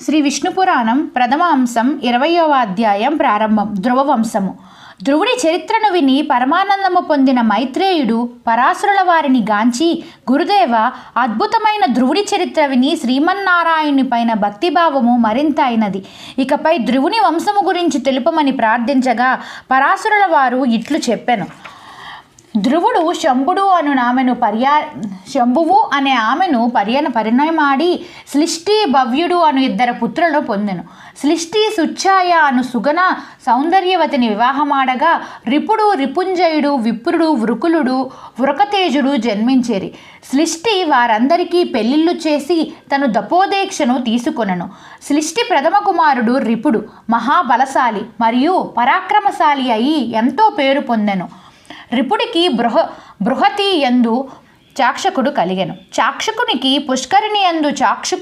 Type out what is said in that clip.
శ్రీ విష్ణు పురాణం ప్రథమ అంశం ఇరవయవ అధ్యాయం ప్రారంభం. ధ్రువ వంశము ధ్రువుడి చరిత్రను విని పరమానందము పొందిన మైత్రేయుడు పరాశురుల వారిని గాంచి గురుదేవ అద్భుతమైన ధ్రువుడి చరిత్ర విని శ్రీమన్నారాయణుని పైన భక్తిభావము మరింత అయినది. ఇకపై ధ్రువుని వంశము గురించి తెలుపమని ప్రార్థించగా పరాశురుల వారు ఇట్లు చెప్పెను. ధ్రువుడు శంభుడు అను ఆమెను పర్యా శంభువు అనే ఆమెను పర్యన పరిణయమాడి సృష్టి భవ్యుడు అను ఇద్దరు పుత్రులను పొందెను. సృష్టి సుచ్ఛాయ అను సుగన సౌందర్యవతిని వివాహమాడగా రిపుడు రిపుంజయుడు విప్రుడు వృకులుడు వృకతేజుడు జన్మించేరి. సృష్టి వారందరికీ పెళ్ళిళ్ళు చేసి తను దపోదీక్షను తీసుకొనెను. సృష్టి ప్రథమ కుమారుడు రిపుడు మహాబలశాలి మరియు పరాక్రమశాలి అయి ఎంతో పేరు పొందెను. రిపుడికి బృహ బృహతి ఎందు చాక్షకుడు కలిగెను. చాక్షకునికి పుష్కరిణి ఎందు చాక్షుకు